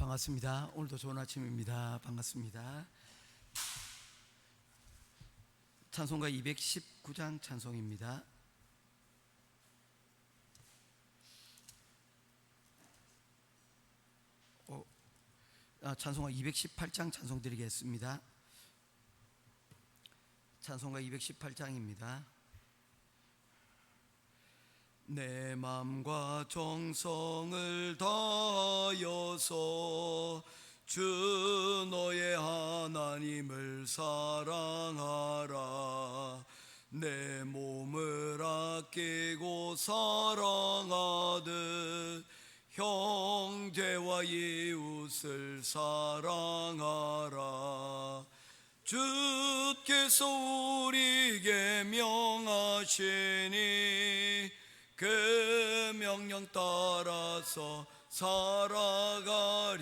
반갑습니다. 오늘도 좋은 아침입니다. 반갑습니다. 찬송가 219장 찬송입니다. 어, 아, 찬송가 218장 찬송 드리겠습니다. 찬송가 218장입니다. 내 맘과 정성을 다하여서 주 너의 하나님을 사랑하라. 내 몸을 아끼고 사랑하듯 형제와 이웃을 사랑하라. 주께서 우리에게 명하시니 그 명령 따라서 살아가리.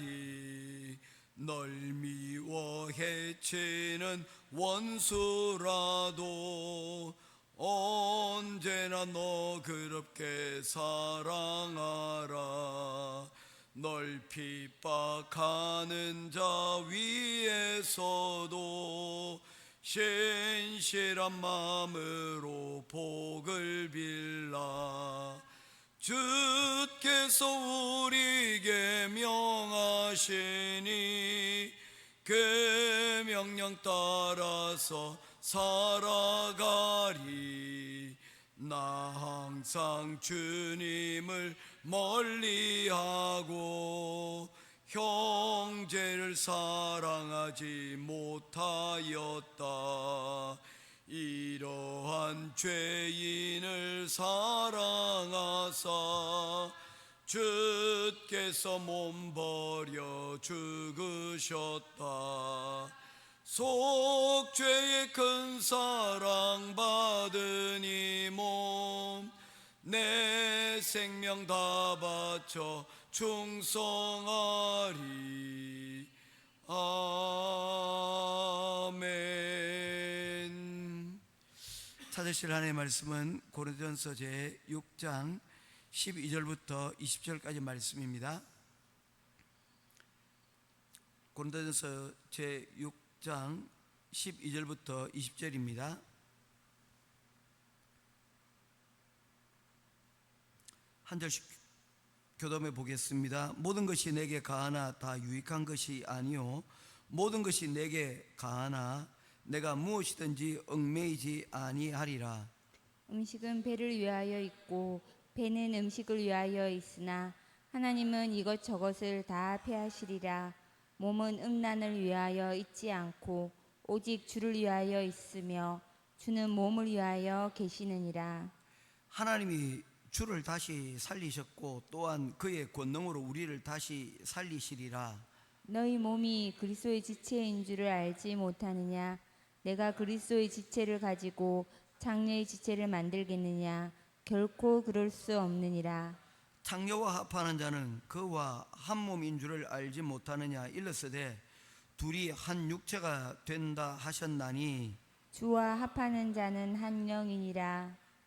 널 미워 해치는 원수라도 언제나 너 그렇게 사랑하라. 널 핍박하는 자 위에서도 신실한 마음으로 복을 빌라. 주께서 우리에게 명하시니 그 명령 따라서 살아가리. 나 항상 주님을 멀리하고 형제를 사랑하지 못하였다. 이러한 죄인을 사랑하사 주께서 몸 버려 죽으셨다. 속죄의 큰 사랑 받은 이몸내 생명 다 바쳐 충성하리. 아멘. 찾으실 하나님의 말씀은 고린도전서 제 6장 12절부터 20절까지 말씀입니다. 고린도전서 제 6장 12절부터 20절입니다. 한 절씩 교dom해 보겠습니다. 모든 것이 내게 가하나 다 유익한 것이 아니요 모든 것이 내게 가하나 내가 무엇이든지 얽매이지 아니하리라. 음식은 배를 위하여 있고 배는 음식을 위하여 있으나 하나님은 이것 저것을 다 패하시리라 몸은 음란을 위하여 있지 않고 오직 주를 위하여 있으며 주는 몸을 위하여 계시느니라 하나님이 주를 다시 살리셨고 또한 그의 권능으로 우리를 다시 살리시리라. 너희 몸이 그리스도의 지체인 줄을 알지 못하느냐? 내가 그리스도의 지체를 가지고 장녀의 지체를 만들겠느냐? 결코 그럴 수 없느니라. 창녀와 합하는 자는 그와 한 몸인 줄을 알지 못하느냐? 일렀으되 둘이 한 육체가 된다 하셨나니. 주와 합하는 자는 한 영이니라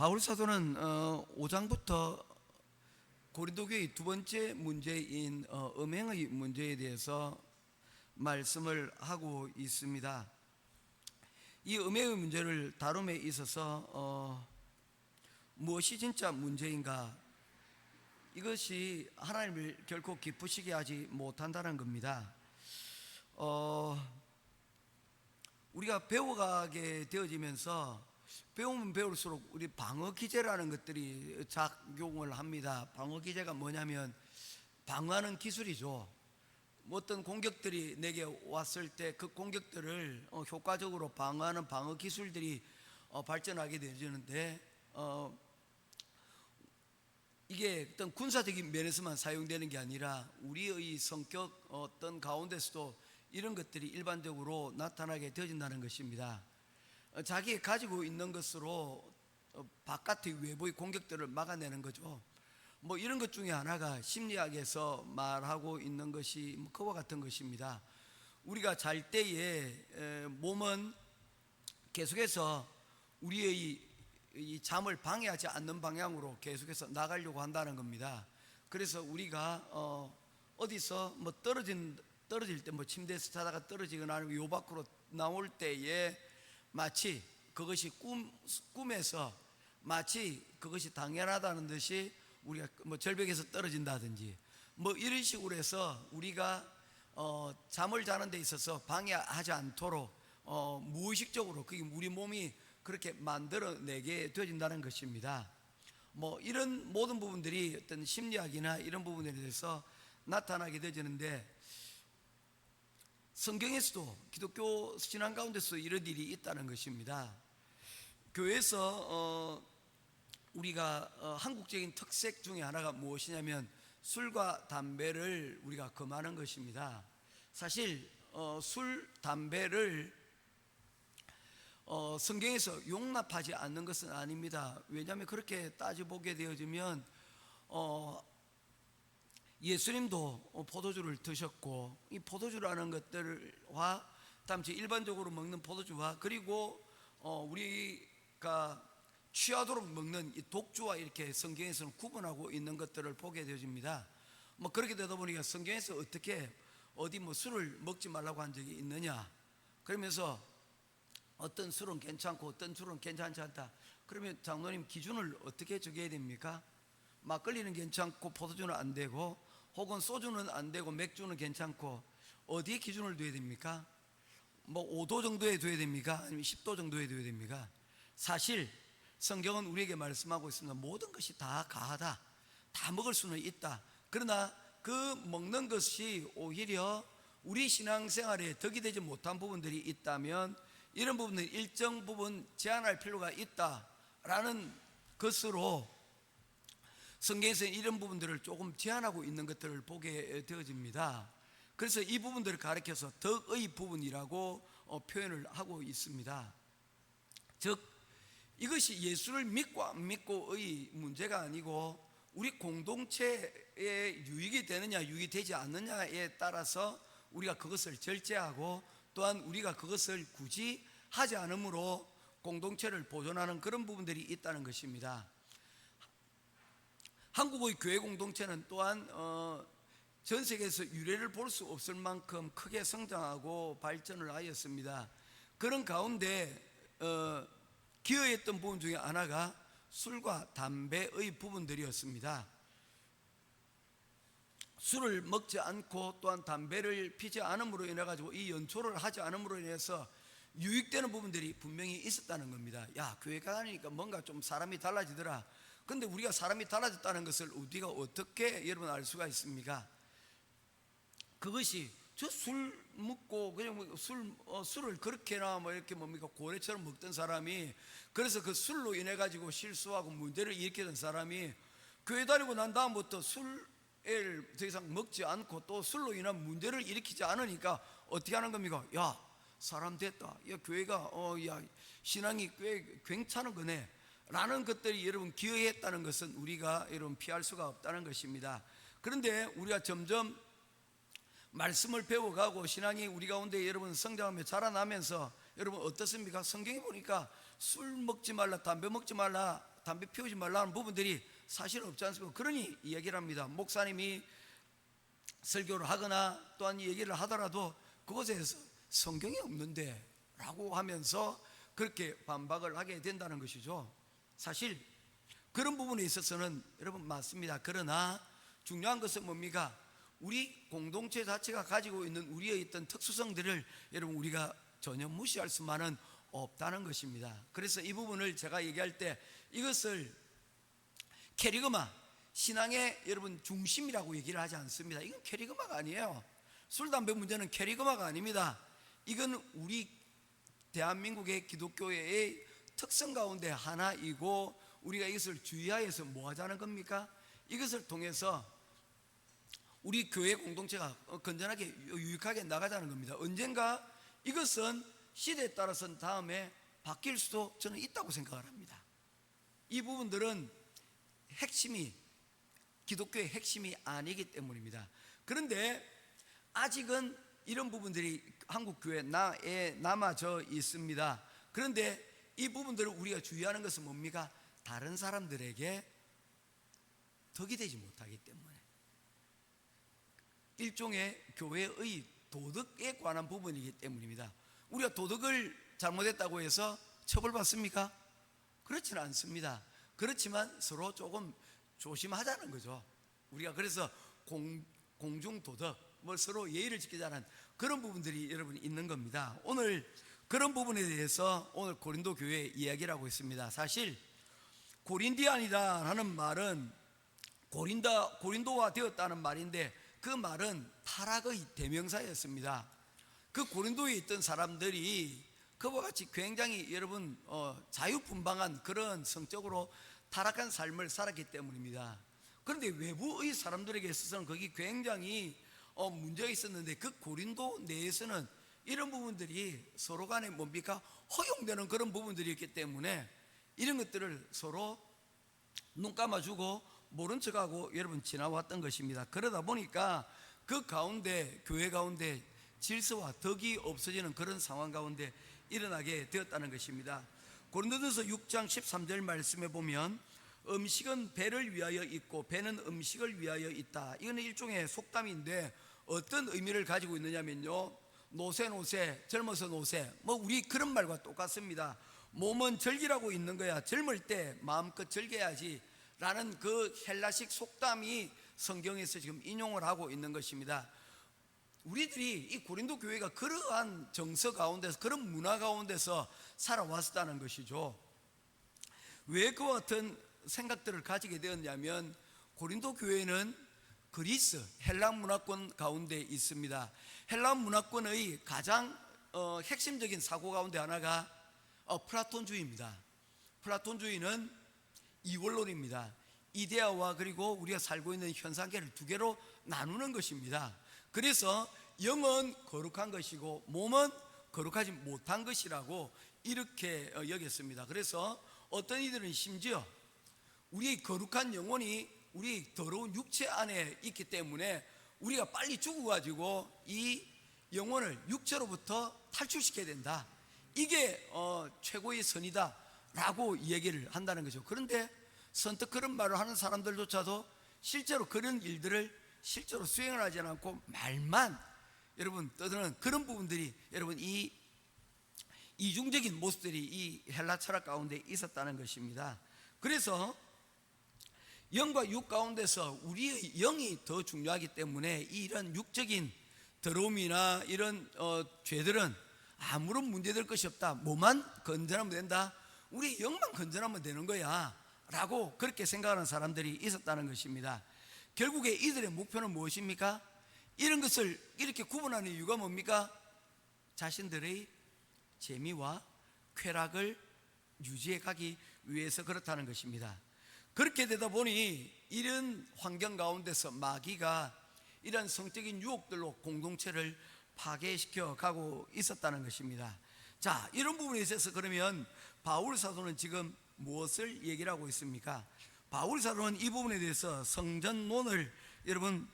바울 사도는 어, 5장부터 고린도 교회 두 번째 문제인 어, 음행의 문제에 대해서 말씀을 하고 있습니다. 이 음행의 문제를 다룸에 있어서 어, 무엇이 진짜 문제인가? 이것이 하나님을 결코 기쁘시게 하지 못한다는 겁니다. 어, 우리가 배워가게 되어지면서 배우면 배울수록 우리 방어 기제라는 것들이 작용을 합니다. 방어 기제가 뭐냐면 방어하는 기술이죠. 뭐 어떤 공격들이 내게 왔을 때 그 공격들을 어, 효과적으로 방어하는 방어 기술들이 어, 발전하게 되는데 어, 이게 어떤 군사적인 면에서만 사용되는 게 아니라 우리의 성격 어떤 가운데서도 이런 것들이 일반적으로 나타나게 되어진다는 것입니다. 어, 자기 가지고 있는 것으로 어, 바깥의 외부의 공격들을 막아내는 거죠. 뭐 이런 것 중에 하나가 심리학에서 말하고 있는 것이 뭐 그와 같은 것입니다. 우리가 잘 때에 에, 몸은 계속해서 우리의 이 잠을 방해하지 않는 방향으로 계속해서 나가려고 한다는 겁니다. 그래서 우리가 어, 어디서 뭐 떨어진 떨어질 때 뭐 침대에서 자다가 떨어지거나 아니면 요 밖으로 나올 때에 마치 그것이 꿈 꿈에서 마치 그것이 당연하다는 듯이 우리가 뭐 절벽에서 떨어진다든지 뭐 이런 식으로 해서 우리가 어, 잠을 자는 데 있어서 방해하지 않도록 어, 무의식적으로 그게 우리 몸이 그렇게 만들어내게 되어진다는 것입니다. 뭐 이런 모든 부분들이 어떤 심리학이나 이런 부분에 대해서 나타나게 되어지는데 성경에서도 기독교 신앙 가운데서 이런 일이 있다는 것입니다. 교회에서 어, 우리가 어, 한국적인 특색 중에 하나가 무엇이냐면 술과 담배를 우리가 금하는 것입니다. 사실 어, 술, 담배를 어, 성경에서 용납하지 않는 것은 아닙니다. 왜냐하면 그렇게 따져보게 되어지면 어, 예수님도 어, 포도주를 드셨고 이 포도주라는 것들과 다음에 일반적으로 먹는 포도주와 그리고 어, 우리가 취하도록 먹는 이 독주와 이렇게 성경에서는 구분하고 있는 것들을 보게 되어집니다. 뭐 그렇게 되다 보니까 성경에서 어떻게 어디 뭐 술을 먹지 말라고 한 적이 있느냐 그러면서 어떤 술은 괜찮고 어떤 술은 괜찮지 않다. 그러면 장로님 기준을 어떻게 정해야 됩니까? 막걸리는 괜찮고 포도주는 안 되고 혹은 소주는 안 되고 맥주는 괜찮고 어디에 기준을 둬야 됩니까? 뭐 5도 정도에 둬야 됩니까? 아니면 10도 정도에 둬야 됩니까? 사실 성경은 우리에게 말씀하고 있습니다. 모든 것이 다 가하다. 다 먹을 수는 있다. 그러나 그 먹는 것이 오히려 우리 신앙생활에 덕이 되지 못한 부분들이 있다면 이런 부분은 일정 부분 제한할 필요가 있다라는 것으로 성경에서는 이런 부분들을 조금 제한하고 있는 것들을 보게 되어집니다. 그래서 이 부분들을 가리켜서 덕의 부분이라고 어, 표현을 하고 있습니다. 즉 이것이 예수를 믿고 안 믿고의 문제가 아니고 우리 공동체에 유익이 되느냐 유익이 되지 않느냐에 따라서 우리가 그것을 절제하고 또한 우리가 그것을 굳이 하지 않으므로 공동체를 보존하는 그런 부분들이 있다는 것입니다. 한국의 교회 공동체는 또한 어, 전 세계에서 유례를 볼 수 없을 만큼 크게 성장하고 발전을 하였습니다. 그런 가운데 어, 기여했던 부분 중에 하나가 술과 담배의 부분들이었습니다. 술을 먹지 않고 또한 담배를 피지 않음으로 인해 가지고 이 연초를 하지 않음으로 인해서 유익되는 부분들이 분명히 있었다는 겁니다. 야, 교회 가니까 뭔가 좀 사람이 달라지더라. 근데 우리가 사람이 달라졌다는 것을 우리가 어떻게 여러분 알 수가 있습니까? 그것이 저 술 먹고 그냥 뭐술 어, 술을 그렇게나 뭐 이렇게 뭡니까 고래처럼 먹던 사람이 그래서 그 술로 인해 가지고 실수하고 문제를 일으키던 사람이 교회 다니고 난 다음부터 술을 더 이상 먹지 않고 또 술로 인한 문제를 일으키지 않으니까 어떻게 하는 겁니까? 야 사람 됐다. 야 교회가 어야 신앙이 꽤 괜찮은 거네. 라는 것들이 여러분 기여했다는 것은 우리가 여러분 피할 수가 없다는 것입니다. 그런데 우리가 점점 말씀을 배워가고 신앙이 우리 가운데 여러분 성장하며 자라나면서 여러분 어떻습니까? 성경에 보니까 술 먹지 말라, 담배 먹지 말라, 담배 피우지 말라는 부분들이 사실 없지 않습니까? 그러니 이 얘기를 합니다. 목사님이 설교를 하거나 또한 이 얘기를 하더라도 그곳에서 성경이 없는데 라고 하면서 그렇게 반박을 하게 된다는 것이죠. 사실 그런 부분에 있어서는 여러분 맞습니다. 그러나 중요한 것은 뭡니까? 우리 공동체 자체가 가지고 있는 우리의 어떤 특수성들을 여러분 우리가 전혀 무시할 수만은 없다는 것입니다. 그래서 이 부분을 제가 얘기할 때 이것을 캐리그마 신앙의 여러분 중심이라고 얘기를 하지 않습니다. 이건 캐리그마가 아니에요. 술 담배 문제는 캐리그마가 아닙니다. 이건 우리 대한민국의 기독교회의 특성 가운데 하나이고 우리가 이것을 주의하여서 뭐 하자는 겁니까? 이것을 통해서 우리 교회 공동체가 어, 건전하게 유익하게 나가자는 겁니다. 언젠가 이것은 시대에 따라서는 다음에 바뀔 수도 저는 있다고 생각을 합니다. 이 부분들은 핵심이 기독교의 핵심이 아니기 때문입니다. 그런데 아직은 이런 부분들이 한국 교회 나에 남아져 있습니다. 그런데 이 부분들을 우리가 주의하는 것은 뭡니까? 다른 사람들에게 덕이 되지 못하기 때문에 일종의 교회의 도덕에 관한 부분이기 때문입니다. 우리가 도덕을 잘못했다고 해서 처벌받습니까? 그렇지는 않습니다. 그렇지만 서로 조금 조심하자는 거죠. 우리가 그래서 공, 공중 도덕, 뭐 서로 예의를 지키자는 그런 부분들이 여러분 있는 겁니다. 오늘 그런 부분에 대해서 오늘 고린도 교회 이야기를 하고 있습니다. 사실 고린디안이다라는 말은 고린다 고린도화 되었다는 말인데 그 말은 타락의 대명사였습니다. 그 고린도에 있던 사람들이 그와 같이 굉장히 여러분 어, 자유분방한 그런 성적으로 타락한 삶을 살았기 때문입니다. 그런데 외부의 사람들에게 있어서는 거기 굉장히 어, 문제가 있었는데 그 고린도 내에서는 이런 부분들이 서로 간에 뭡니까 허용되는 그런 부분들이었기 때문에 이런 것들을 서로 눈 감아주고 모른 척하고 여러분 지나왔던 것입니다. 그러다 보니까 그 가운데 교회 가운데 질서와 덕이 없어지는 그런 상황 가운데 일어나게 되었다는 것입니다. 고린도전서 6장 13절 말씀에 보면 음식은 배를 위하여 있고 배는 음식을 위하여 있다. 이거는 일종의 속담인데 어떤 의미를 가지고 있느냐면요. 노세 노세 젊어서 노세 뭐 우리 그런 말과 똑같습니다. 몸은 즐기라고 있는 거야. 젊을 때 마음껏 즐겨야지. 라는 그 헬라식 속담이 성경에서 지금 인용을 하고 있는 것입니다. 우리들이 이 고린도 교회가 그러한 정서 가운데서 그런 문화 가운데서 살아왔다는 것이죠. 왜 그와 같은 생각들을 가지게 되었냐면 고린도 교회는 그리스 헬라 문화권 가운데 있습니다. 헬라 문화권의 가장 어, 핵심적인 사고 가운데 하나가 어, 플라톤주의입니다. 플라톤주의는 이원론입니다. 이데아와 그리고 우리가 살고 있는 현상계를 두 개로 나누는 것입니다. 그래서 영은 거룩한 것이고 몸은 거룩하지 못한 것이라고 이렇게 어, 여겼습니다. 그래서 어떤 이들은 심지어 우리 거룩한 영혼이 우리 더러운 육체 안에 있기 때문에 우리가 빨리 죽어가지고 이 영혼을 육체로부터 탈출시켜야 된다. 이게 어, 최고의 선이다 라고 얘기를 한다는 거죠. 그런데 선뜻 그런 말을 하는 사람들조차도 실제로 그런 일들을 실제로 수행을 하지 않고 말만 여러분 떠드는 그런 부분들이 여러분 이 이중적인 모습들이 이 헬라 철학 가운데 있었다는 것입니다. 그래서 영과 육 가운데서 우리의 영이 더 중요하기 때문에 이런 육적인 더러움이나 이런 어, 죄들은 아무런 문제될 것이 없다. 뭐만 건전하면 된다. 우리 영만 건전하면 되는 거야. 라고 그렇게 생각하는 사람들이 있었다는 것입니다. 결국에 이들의 목표는 무엇입니까? 이런 것을 이렇게 구분하는 이유가 뭡니까? 자신들의 재미와 쾌락을 유지해 가기 위해서 그렇다는 것입니다. 그렇게 되다 보니 이런 환경 가운데서 마귀가 이런 성적인 유혹들로 공동체를 파괴시켜 가고 있었다는 것입니다. 자, 이런 부분에 있어서 그러면 바울 사도는 지금 무엇을 얘기를 하고 있습니까? 바울 사도는 이 부분에 대해서 성전론을 여러분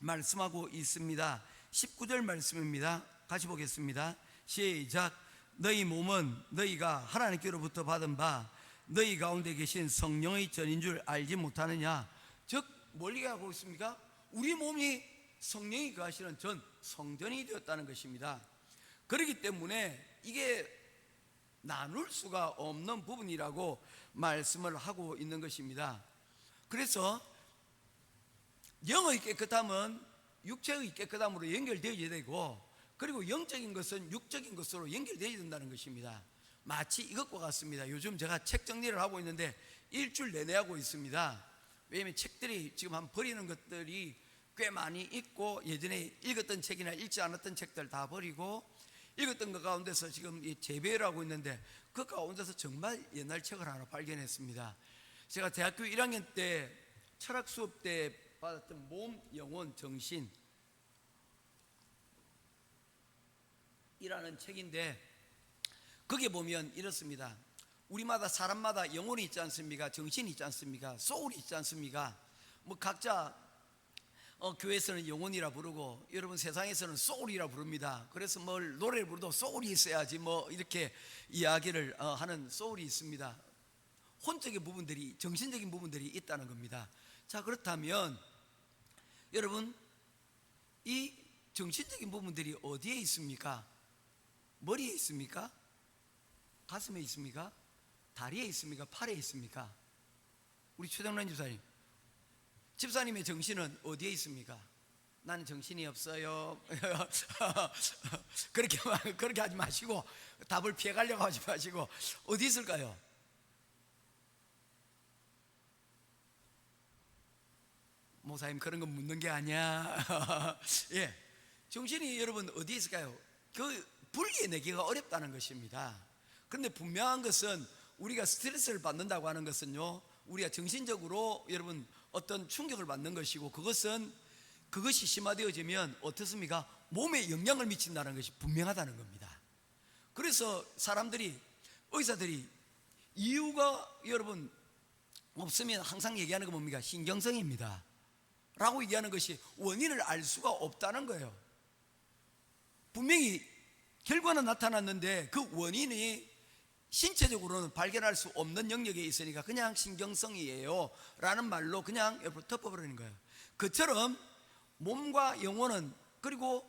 말씀하고 있습니다. 19절 말씀입니다. 같이 보겠습니다. 시작. 너희 몸은 너희가 하나님께로부터 받은 바 너희 가운데 계신 성령의 전인 줄 알지 못하느냐? 즉 멀리 하고 있습니까? 우리 몸이 성령이 거하시는 전 성전이 되었다는 것입니다. 그렇기 때문에 이게 나눌 수가 없는 부분이라고 말씀을 하고 있는 것입니다. 그래서 영의 깨끗함은 육체의 깨끗함으로 연결되어야 되고 그리고 영적인 것은 육적인 것으로 연결되어야 된다는 것입니다. 마치 이것과 같습니다. 요즘 제가 책 정리를 하고 있는데 일주일 내내 하고 있습니다. 왜냐하면 책들이 지금 한 버리는 것들이 꽤 많이 있고 예전에 읽었던 책이나 읽지 않았던 책들 다 버리고 읽었던 것 가운데서 지금 이 재배를 하고 있는데 그 가운데서 정말 옛날 책을 하나 발견했습니다. 제가 대학교 1학년 때 철학 수업 때 받았던 몸, 영혼, 정신 이라는 책인데 거기에 보면 이렇습니다. 우리마다 사람마다 영혼이 있지 않습니까? 정신이 있지 않습니까? 소울이 있지 않습니까? 뭐 각자 어, 교회에서는 영혼이라 부르고 여러분 세상에서는 소울이라 부릅니다. 그래서 뭘 노래를 부르도 소울이 있어야지 뭐 이렇게 이야기를 어, 하는 소울이 있습니다. 혼적인 부분들이 정신적인 부분들이 있다는 겁니다. 자 그렇다면 여러분 이 정신적인 부분들이 어디에 있습니까? 머리에 있습니까? 가슴에 있습니까? 다리에 있습니까? 팔에 있습니까? 우리 최정란 집사님 집사님의 정신은 어디에 있습니까? 나는 정신이 없어요. 그렇게 마- 그렇게 하지 마시고 답을 피해 가려고 하지 마시고 어디 있을까요? 모사님 그런 거 묻는 게 아니야. 예, 정신이 여러분 어디 있을까요? 그 분리해내기가 어렵다는 것입니다. 그런데 분명한 것은 우리가 스트레스를 받는다고 하는 것은요, 우리가 정신적으로 여러분 어떤 충격을 받는 것이고 그것은 그것이 심화되어지면 어떻습니까? 몸에 영향을 미친다는 것이 분명하다는 겁니다. 그래서 사람들이 의사들이 이유가 여러분 없으면 항상 얘기하는 거 뭡니까? 신경성입니다. 라고 얘기하는 것이 원인을 알 수가 없다는 거예요. 분명히 결과는 나타났는데 그 원인이 신체적으로는 발견할 수 없는 영역에 있으니까 그냥 신경성이에요. 라는 말로 그냥 옆으로 덮어버리는 거예요. 그처럼 몸과 영혼은 그리고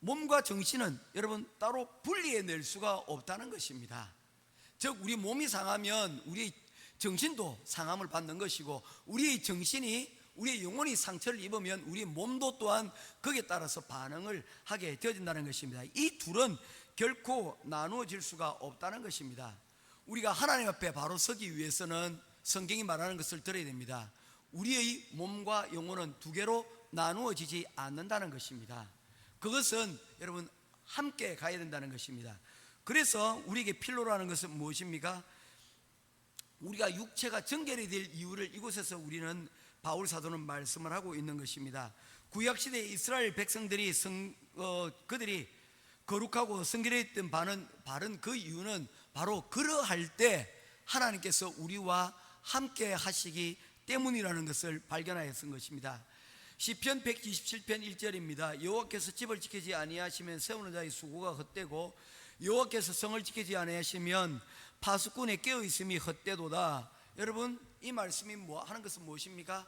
몸과 정신은 여러분 따로 분리해낼 수가 없다는 것입니다. 즉 우리 몸이 상하면 우리 정신도 상함을 받는 것이고 우리의 정신이 우리의 영혼이 상처를 입으면 우리 몸도 또한 거기에 따라서 반응을 하게 되어진다는 것입니다. 이 둘은 결코 나누어질 수가 없다는 것입니다. 우리가 하나님 앞에 바로 서기 위해서는 성경이 말하는 것을 들어야 됩니다. 우리의 몸과 영혼은 두 개로 나누어지지 않는다는 것입니다. 그것은 여러분 함께 가야 된다는 것입니다. 그래서 우리에게 필요로 것은 무엇입니까? 우리가 육체가 정결이 될 이유를 이곳에서 우리는 바울 사도는 말씀을 하고 있는 것입니다. 구약 시대 이스라엘 백성들이 성, 어, 그들이 거룩하고 성결했던 바는 바른 그 이유는 바로 그러할 때 하나님께서 우리와 함께 하시기 때문이라는 것을 발견하였던 것입니다. 시편 127편 1절입니다. 여호와께서 집을 지키지 아니하시면 세우는 자의 수고가 헛되고 여호와께서 성을 지키지 아니하시면 파수꾼의 깨어 있음이 헛되도다. 여러분 이 말씀이 뭐 하는 것은 무엇입니까?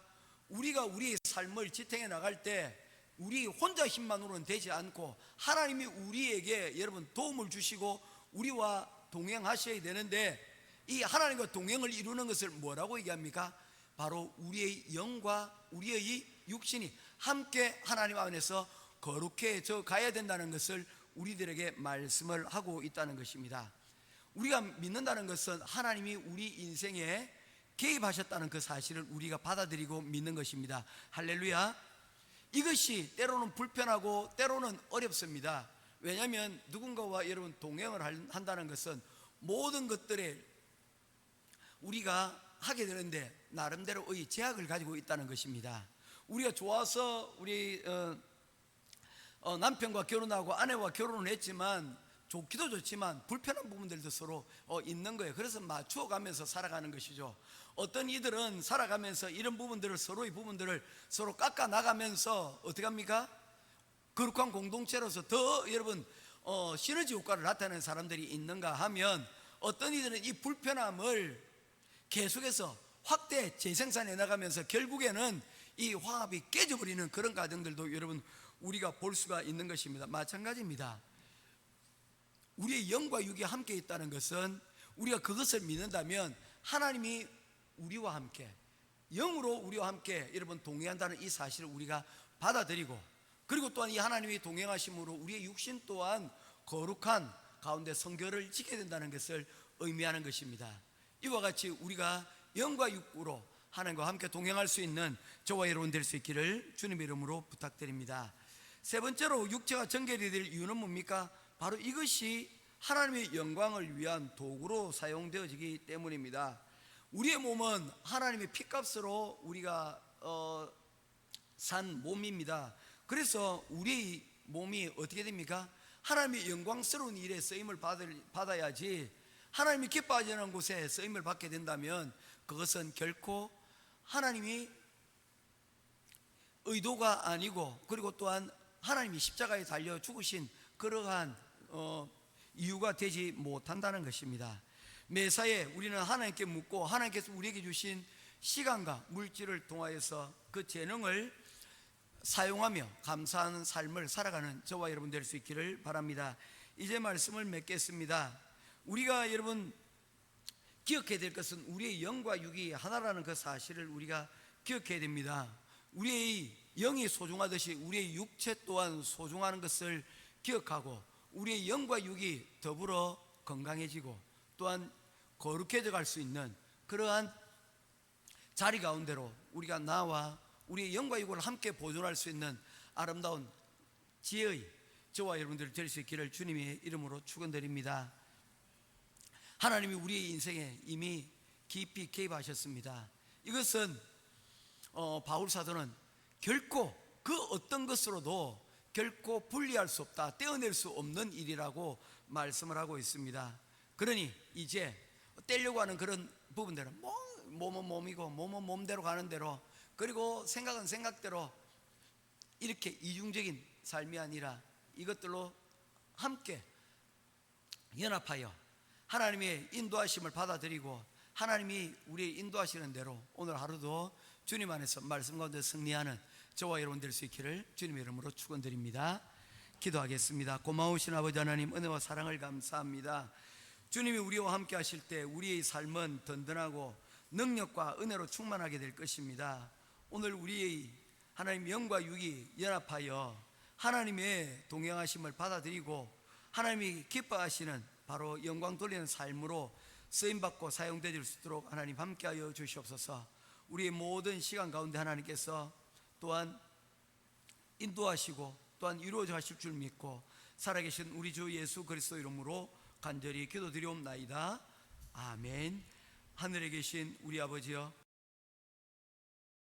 우리가 우리의 삶을 지탱해 나갈 때 우리 혼자 힘만으로는 되지 않고 하나님이 우리에게 여러분 도움을 주시고 우리와 동행하셔야 되는데 이 하나님과 동행을 이루는 것을 뭐라고 얘기합니까? 바로 우리의 영과 우리의 육신이 함께 하나님 안에서 거룩해져 가야 된다는 것을 우리들에게 말씀을 하고 있다는 것입니다. 우리가 믿는다는 것은 하나님이 우리 인생에 개입하셨다는 그 사실을 우리가 받아들이고 믿는 것입니다. 할렐루야. 이것이 때로는 불편하고 때로는 어렵습니다. 왜냐하면 누군가와 여러분 동행을 할- 한다는 것은 모든 것들에 우리가 하게 되는데 나름대로의 제약을 가지고 있다는 것입니다. 우리가 좋아서 우리 어, 어, 남편과 결혼하고 아내와 결혼을 했지만 좋기도 좋지만 불편한 부분들도 서로 어, 있는 거예요. 그래서 맞추어 가면서 살아가는 것이죠. 어떤 이들은 살아가면서 이런 부분들을 서로의 부분들을 서로 깎아 나가면서 어떻게 합니까? 거룩한 공동체로서 더 여러분 어, 시너지 효과를 나타내는 사람들이 있는가 하면 어떤 이들은 이 불편함을 계속해서 확대 재생산해 나가면서 결국에는 이 화합이 깨져버리는 그런 과정들도 여러분 우리가 볼 수가 있는 것입니다. 마찬가지입니다. 우리의 영과 육이 함께 있다는 것은 우리가 그것을 믿는다면 하나님이 우리와 함께 영으로 우리와 함께 여러분 동행한다는 이 사실을 우리가 받아들이고 그리고 또한 이 하나님이 동행하심으로 우리의 육신 또한 거룩한 가운데 성결을 지켜야 된다는 것을 의미하는 것입니다. 이와 같이 우리가 영과 육으로 하나님과 함께 동행할 수 있는 저와 여러분 될 수 있기를 주님의 이름으로 부탁드립니다. 세 번째로 육체가 정결이 될 이유는 뭡니까? 바로 이것이 하나님의 영광을 위한 도구로 사용되어지기 때문입니다. 우리의 몸은 하나님의 피값으로 우리가 어, 산 몸입니다. 그래서 우리 몸이 어떻게 됩니까? 하나님의 영광스러운 일에 쓰임을 받을, 받아야지 하나님이 기뻐하시는 곳에 쓰임을 받게 된다면 그것은 결코 하나님이 의도가 아니고 그리고 또한 하나님이 십자가에 달려 죽으신 그러한 어, 이유가 되지 못한다는 것입니다. 매사에 우리는 하나님께 묻고 하나님께서 우리에게 주신 시간과 물질을 통하여서 그 재능을 사용하며 감사하는 삶을 살아가는 저와 여러분 될 수 있기를 바랍니다. 이제 말씀을 맺겠습니다. 우리가 여러분 기억해야 될 것은 우리의 영과 육이 하나라는 그 사실을 우리가 기억해야 됩니다. 우리의 영이 소중하듯이 우리의 육체 또한 소중하는 것을 기억하고 우리의 영과 육이 더불어 건강해지고 또한 거룩해져 갈 수 있는 그러한 자리 가운데로 우리가 나와 우리의 영과 육을 함께 보존할 수 있는 아름다운 지혜의 저와 여러분들이 될 수 있기를 주님의 이름으로 축원드립니다. 하나님이 우리의 인생에 이미 깊이 개입하셨습니다. 이것은 어, 바울 사도는 결코 그 어떤 것으로도 결코 분리할 수 없다, 떼어낼 수 없는 일이라고 말씀을 하고 있습니다. 그러니 이제 떼려고 하는 그런 부분들은 뭐 몸은 몸이고 몸은 몸대로 가는 대로 그리고 생각은 생각대로 이렇게 이중적인 삶이 아니라 이것들로 함께 연합하여 하나님의 인도하심을 받아들이고 하나님이 우리 인도하시는 대로 오늘 하루도 주님 안에서 말씀 가운데 승리하는 저와 여러분 될 수 있기를 주님의 이름으로 축원드립니다. 기도하겠습니다. 고마우신 아버지 하나님 은혜와 사랑을 감사합니다. 주님이 우리와 함께 하실 때 우리의 삶은 든든하고 능력과 은혜로 충만하게 될 것입니다. 오늘 우리의 하나님 영과 육이 연합하여 하나님의 동행하심을 받아들이고 하나님이 기뻐하시는 바로 영광 돌리는 삶으로 쓰임 받고 사용되질 수 있도록 하나님 함께하여 주시옵소서. 우리의 모든 시간 가운데 하나님께서 또한 인도하시고 또한 이루어져 하실 줄 믿고 살아계신 우리 주 예수 그리스도 이름으로 간절히 기도드리옵나이다. 아멘. 하늘에 계신 우리 아버지여